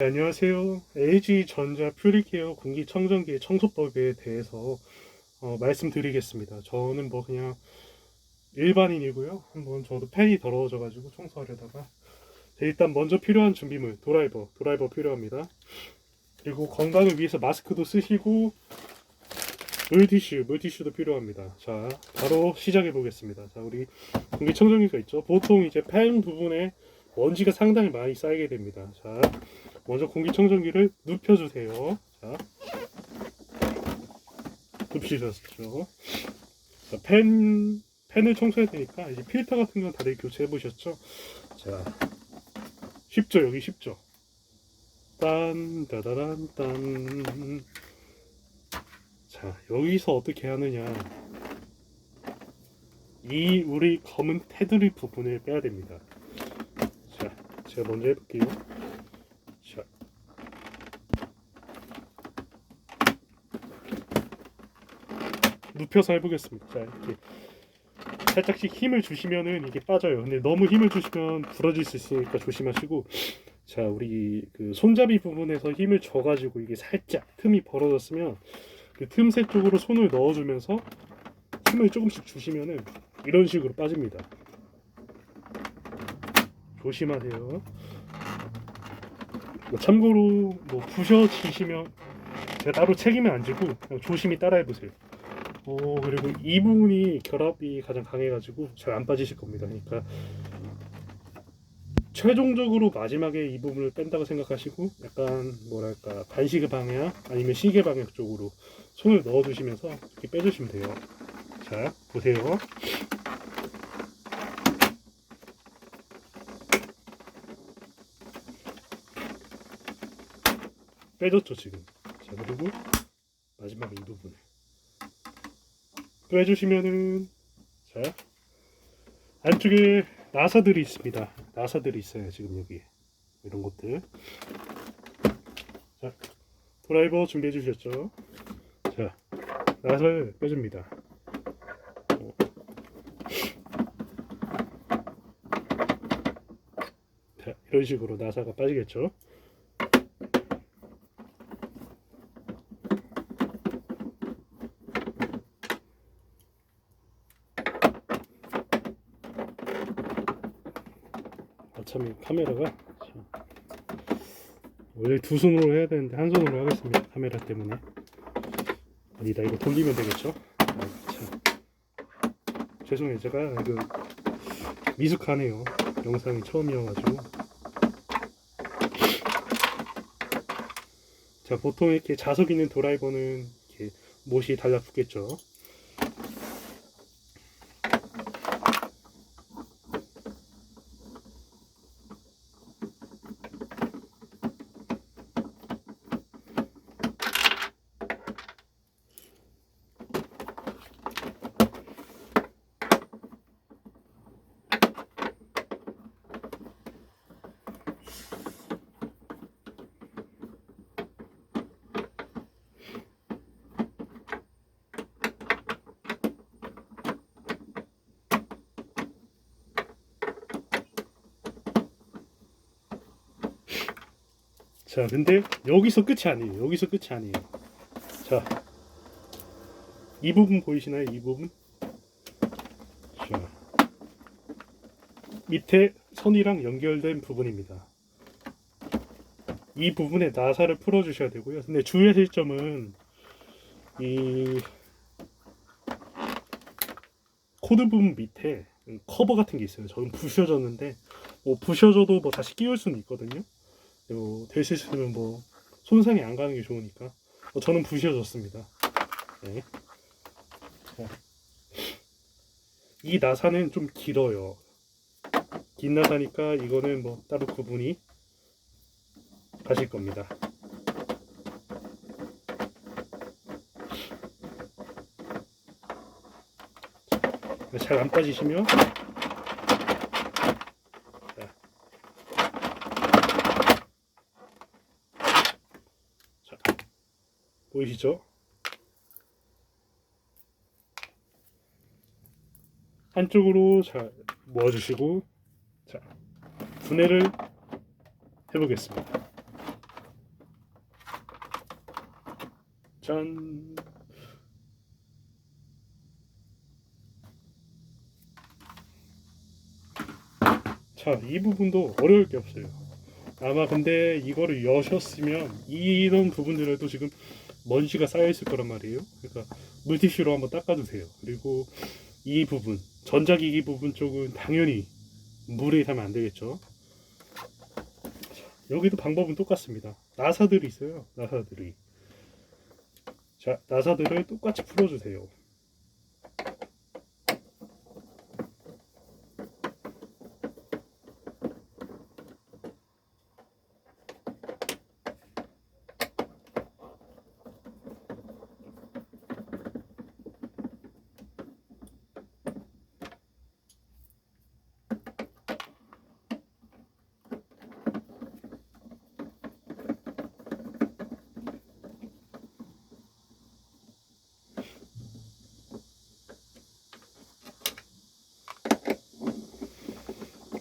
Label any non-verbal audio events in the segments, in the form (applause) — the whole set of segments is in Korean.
네, 안녕하세요. LG 전자 퓨리케어 공기청정기 청소법에 대해서 어, 말씀드리겠습니다. 저는 뭐 그냥 일반인이고요. 한번 저도 팬이 더러워져가지고 청소하려다가 자, 일단 먼저 필요한 준비물 드라이버, 드라이버 필요합니다. 그리고 건강을 위해서 마스크도 쓰시고 물티슈, 물티슈도 필요합니다. 자, 바로 시작해 보겠습니다. 자, 우리 공기청정기가 있죠. 보통 이제 팬 부분에 먼지가 상당히 많이 쌓이게 됩니다. 자, 먼저 공기청정기를 눕혀주세요. 자, 눕히셨죠. 자, 팬, 팬을 청소해야 되니까 이제 필터 같은 건 다들 교체해 보셨죠? 자, 쉽죠? 여기 쉽죠? 딴, 따다란, 딴. 자, 여기서 어떻게 하느냐. 이 우리 검은 테두리 부분을 빼야 됩니다. 자, 제가 먼저 해볼게요. 눕혀서 해보겠습니다. 자, 이렇게 살짝씩 힘을 주시면은 이게 빠져요. 근데 너무 힘을 주시면 부러질 수 있으니까 조심하시고. 자, 우리 그 손잡이 부분에서 힘을 줘가지고 이게 살짝 틈이 벌어졌으면 그 틈새 쪽으로 손을 넣어주면서 힘을 조금씩 주시면은 이런 식으로 빠집니다. 조심하세요. 뭐 참고로 뭐 부셔지시면 제가 따로 책임을 안 지고 조심히 따라해 보세요. 어 그리고 이 부분이 결합이 가장 강해가지고 잘 안 빠지실 겁니다. 그러니까 최종적으로 마지막에 이 부분을 뺀다고 생각하시고 약간 뭐랄까 반시계 방향 아니면 시계 방향 쪽으로 손을 넣어주시면서 이렇게 빼주시면 돼요. 자 보세요. 빼줬죠 지금. 자 그리고 마지막 이 부분을 또 해주시면은 자 안쪽에 나사들이 있습니다. 나사들이 있어요 지금 여기 이런 것들. 자 드라이버 준비해 주셨죠? 자 나사를 빼줍니다. 어. 자 이런 식으로 나사가 빠지겠죠? 어차피 카메라가 참, 원래 두 손으로 해야 되는데 한 손으로 하겠습니다 카메라 때문에. 아니다 이거 돌리면 되겠죠? 아, 참. 죄송해요 제가 그 미숙하네요. 영상이 처음이어가지고. 자 보통 이렇게 자석 있는 드라이버는 이렇게 못이 달라붙겠죠 자, 근데 여기서 끝이 아니에요. 여기서 끝이 아니에요. 자, 이 부분 보이시나요? 이 부분? 자, 밑에 선이랑 연결된 부분입니다. 이 부분에 나사를 풀어주셔야 되고요. 근데 주의하실 점은 이 코드 부분 밑에 커버 같은 게 있어요. 저는 부셔졌는데 뭐 부셔져도 뭐 다시 끼울 수는 있거든요. 요 될수 있으면 뭐 손상이 안 가는 게 좋으니까 어, 저는 부셔졌습니다. 네. 자. 이 나사는 좀 길어요. 긴 나사니까 이거는 뭐 따로 구분이 가실 겁니다. 잘 안 빠지시면 보이시죠? 한쪽으로 잘 모아주시고 자 분해를 해보겠습니다. 짠. 자, 이 부분도 어려울 게 없어요. 아마 근데 이거를 여셨으면 이런 부분들에도 지금 먼지가 쌓여 있을 거란 말이에요. 그러니까 물티슈로 한번 닦아주세요. 그리고 이 부분, 전자기기 부분 쪽은 당연히 물에 닿으면 안 되겠죠. 자, 여기도 방법은 똑같습니다. 나사들이 있어요. 나사들이. 자, 나사들을 똑같이 풀어주세요.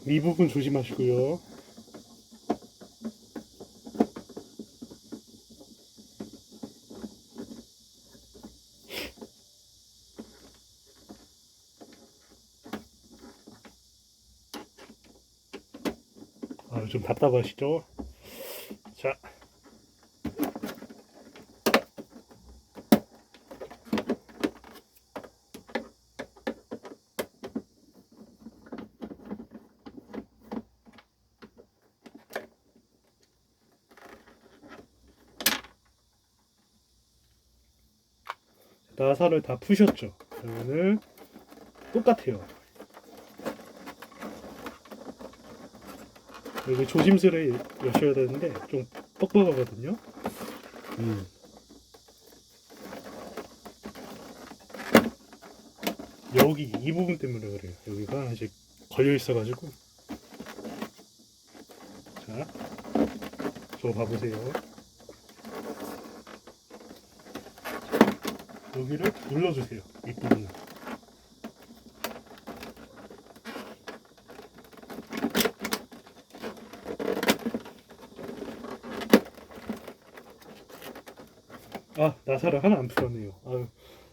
이 부분 조심하시고요. 아, 좀 답답하시죠? 자. 나사를 다 푸셨죠? 그러면은 똑같아요. 여기 조심스레 여셔야 되는데 좀 뻑뻑하거든요. 음. 여기 이 부분 때문에 그래요. 여기가 이제 걸려 있어가지고. 자, 저 봐보세요. 여기를 눌러주세요. 이 부분을. 아 나사를 하나 안 풀었네요. 아유,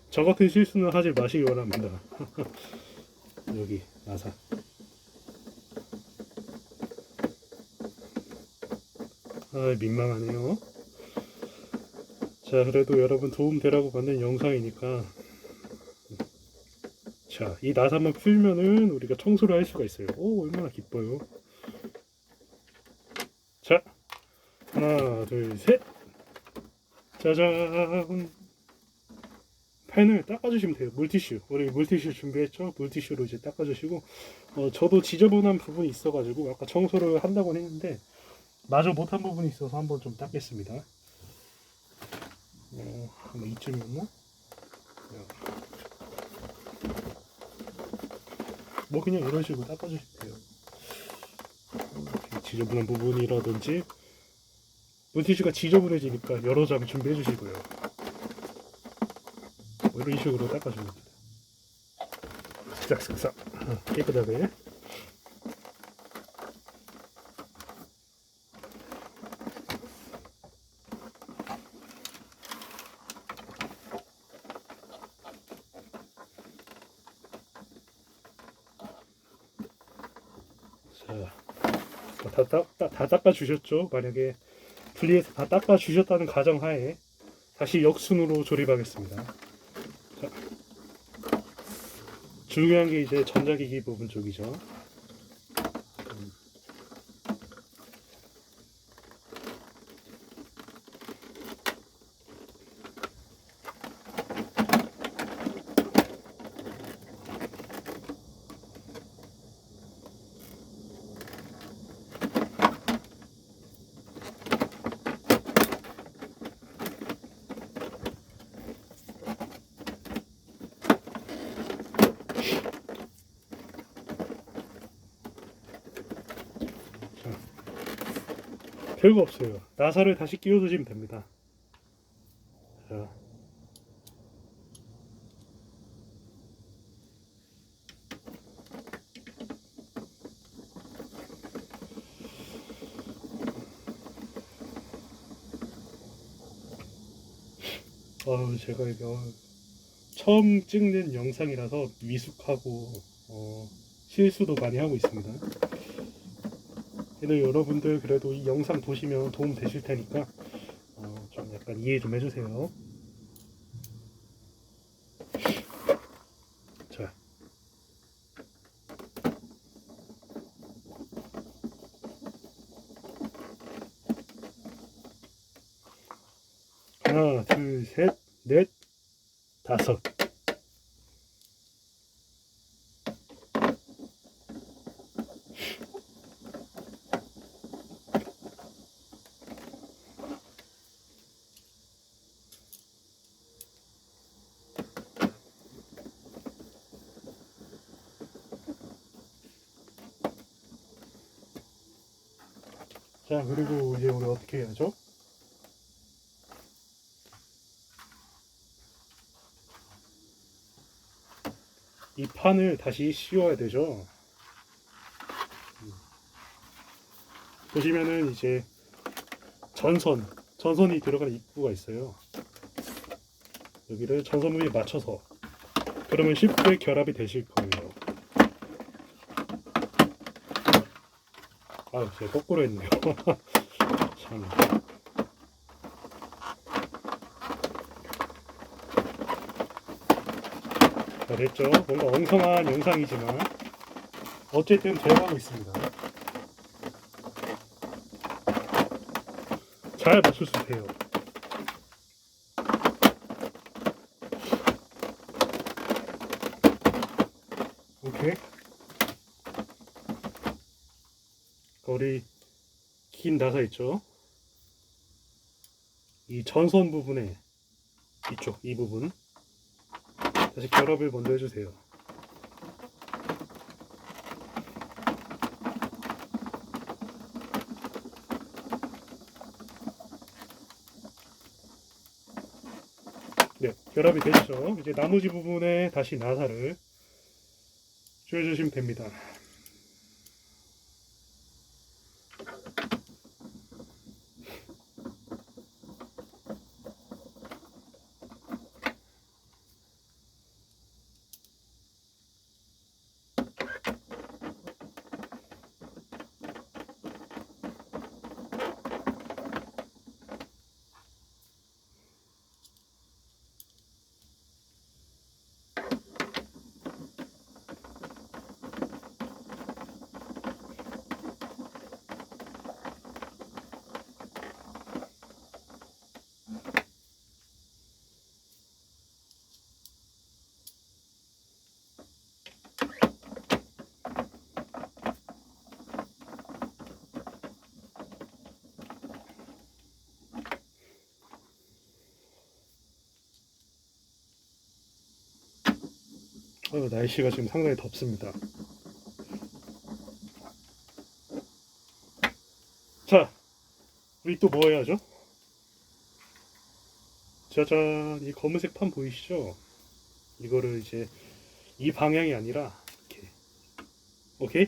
저 같은 실수는 하지 마시기 바랍니다. (laughs) 여기 나사. 아 민망하네요. 자 그래도 여러분 도움 되라고 만든 영상이니까. 자 이 나사만 풀면은 우리가 청소를 할 수가 있어요. 오 얼마나 기뻐요. 자 하나 둘 셋. 짜잔. 펜을 닦아주시면 돼요. 물티슈. 우리 물티슈 준비했죠? 물티슈로 이제 닦아주시고. 어, 저도 지저분한 부분이 있어가지고 아까 청소를 한다고 했는데 마저 못한 부분이 있어서 한번 좀 닦겠습니다 어, 아마 이쯤이었나? 뭐 그냥 이런 식으로 이렇게 지저분한 부분이라든지 물티슈가 지저분해지니까 여러 장 준비해 주시고요. 뭐 이런 식으로 닦아주면 됩니다. 싹싹싹 어, 깨끗하게. 자, 다, 닦아주셨죠? 만약에 분리해서 다 닦아 주셨다는 가정하에 다시 역순으로 조립하겠습니다. 자, 중요한 게 이제 전자기기 부분 쪽이죠. 별거 없어요. 나사를 다시 끼워주시면 됩니다. 자. 아 제가 이거 처음 찍는 영상이라서 미숙하고 어, 실수도 많이 하고 있습니다. 근데 여러분들 그래도 이 영상 보시면 도움 되실 테니까 어, 좀 약간 이해 좀 해주세요. 자. 하나, 둘, 셋, 넷, 다섯. 자, 그리고 이제 우리 어떻게 해야죠? 이 판을 다시 씌워야 되죠. 음. 보시면은 이제 전선, 전선이 들어가는 입구가 있어요. 여기를 전선 부위에 맞춰서 그러면 쉽게 결합이 되실 거예요. 아, 제가 거꾸로 했네요. (laughs) 참. 잘했죠? 뭔가 엉성한 영상이지만 어쨌든 되어가고 있습니다. 잘 맞춰주세요. 오케이. 우리 긴 나사 있죠? 이 전선 부분에 이쪽 이 부분 다시 결합을 먼저 해주세요. 네, 결합이 됐죠. 이제 나머지 부분에 다시 나사를 조여주시면 됩니다. 어, 날씨가 지금 상당히 덥습니다. 자, 우리 또 뭐 해야죠? 짜잔, 이 검은색 판 보이시죠? 이거를 이제 이 방향이 아니라 이렇게, 오케이?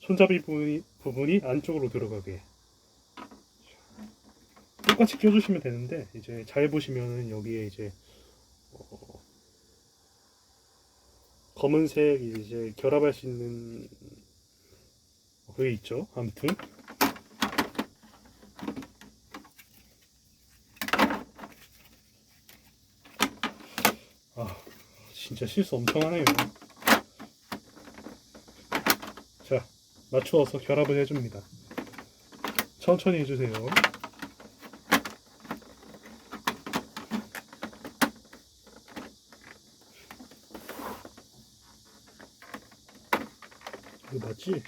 손잡이 부분이, 부분이 안쪽으로 들어가게 똑같이 껴주시면 되는데 이제 잘 보시면은 여기에 이제 어, 검은색 이제 결합할 수 있는 그게 있죠. 아무튼 아 진짜 실수 엄청 하네요. 자 맞추어서 결합을 해줍니다. 천천히 해주세요. 맞지?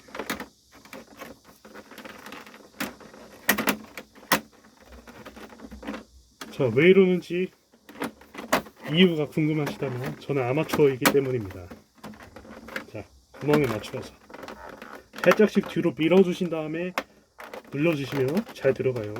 자, 왜 이러는지 이유가 궁금하시다면 저는 아마추어이기 때문입니다. 자, 구멍에 맞추어서 살짝씩 뒤로 밀어주신 다음에 눌러주시면 잘 들어가요.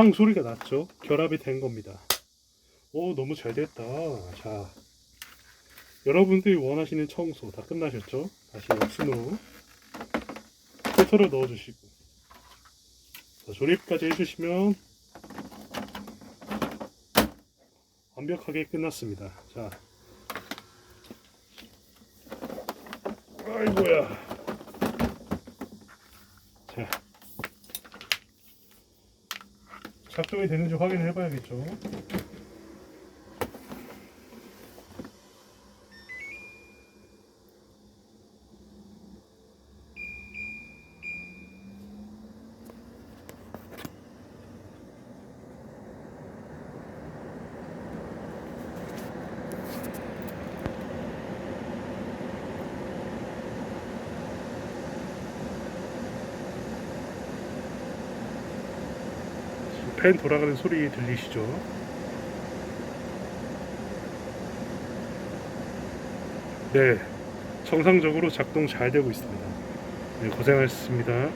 팡 소리가 났죠. 결합이 된 겁니다. 오 너무 잘 됐다. 자 여러분들이 원하시는 청소 다 끝나셨죠? 다시 엽순으로 필터를 넣어주시고 자, 조립까지 해주시면 완벽하게 끝났습니다. 자, 아이고야. 자, 작동이 되는지 확인을 해봐야겠죠. 펜 돌아가는 소리 들리시죠? 네, 정상적으로 작동 잘 되고 있습니다. 네, 고생하셨습니다.